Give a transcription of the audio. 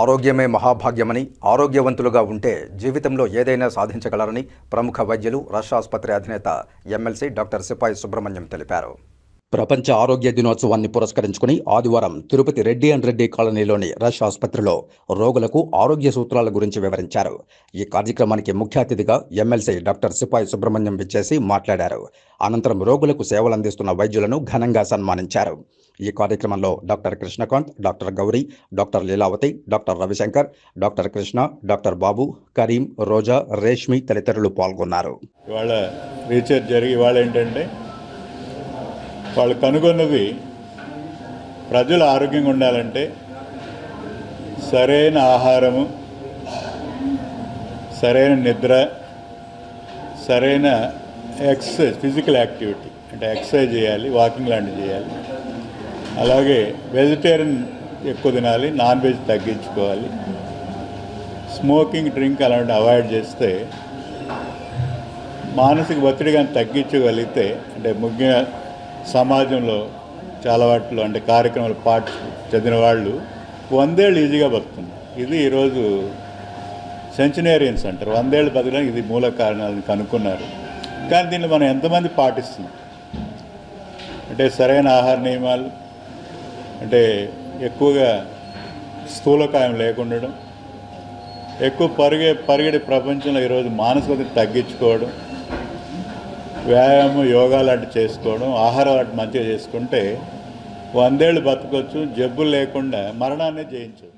ఆరోగ్యమే మహాభాగ్యమని ఆరోగ్యవంతులుగా ఉంటే జీవితంలో ఏదైనా సాధించగలరని ప్రముఖ వైద్యులు రష్యా ఆసుపత్రి అధినేత ఎమ్మెల్సీ డాక్టర్ సిపాయి సుబ్రహ్మణ్యం తెలిపారు. ప్రపంచ ఆరోగ్య దినోత్సవాన్ని పురస్కరించుకుని ఆదివారం తిరుపతి రెడ్డి అండ్ రెడ్డి కాలనీలోని రష్ ఆసుపత్రిలో రోగులకు ఆరోగ్య సూత్రాల గురించి వివరించారు. ఈ కార్యక్రమానికి ముఖ్య అతిథిగా ఎమ్మెల్సీ డాక్టర్ సిపాయి సుబ్రహ్మణ్యం విచ్చేసి మాట్లాడారు. అనంతరం రోగులకు సేవలు అందిస్తున్న వైద్యులను ఘనంగా సన్మానించారు. ఈ కార్యక్రమంలో doctor Krishnakant doctor Gauri doctor Leelavathi doctor Ravishankar doctor Krishna doctor Babu Karim Roja Reshmi తదితరులు పాల్గొన్నారు. ఇవాళ రీసెర్చ్ జరిగి ఇవాళ ఏంటంటే వాళ్ళు కనుగొన్నది ప్రజలు ఆరోగ్యంగా ఉండాలంటే సరైన ఆహారము సరైన నిద్ర సరైన ఎక్సర్సైజ్ ఫిజికల్ యాక్టివిటీ అంటే ఎక్సర్సైజ్ చేయాలి వాకింగ్ లాంటివి చేయాలి. అలాగే వెజిటేరియన్ ఎక్కువ తినాలి నాన్ వెజ్ తగ్గించుకోవాలి. స్మోకింగ్ డ్రింక్ అలాంటివి అవాయిడ్ చేస్తే మానసిక ఒత్తిడి కానీ తగ్గించగలిగితే అంటే ముఖ్యంగా సమాజంలో చాలా వాటిలో అంటే కార్యక్రమాలు పాటు చదివిన వాళ్ళు వందేళ్ళు ఈజీగా బతుకుతున్నారు. ఇది ఈరోజు సెంచునేరియన్స్ అంటారు. వందేళ్ళు బతకడానికి ఇది మూల కారణాలను కనుక్కున్నారు. కానీ దీన్ని మనం ఎంతమంది పాటిస్తున్నాం? అంటే సరైన ఆహార నియమాలు అంటే ఎక్కువగా స్థూలకాయం లేకుండడం ఎక్కువ పరిగే పరిగెడే ప్రపంచంలో ఈరోజు మానసిక తగ్గించుకోవడం వ్యాయామం యోగా లాంటి చేసుకోవడం ఆహారం లాంటి మంచిగా చేసుకుంటే వందేళ్ళు బతకొచ్చు జబ్బులు లేకుండా మరణాన్ని జయించవచ్చు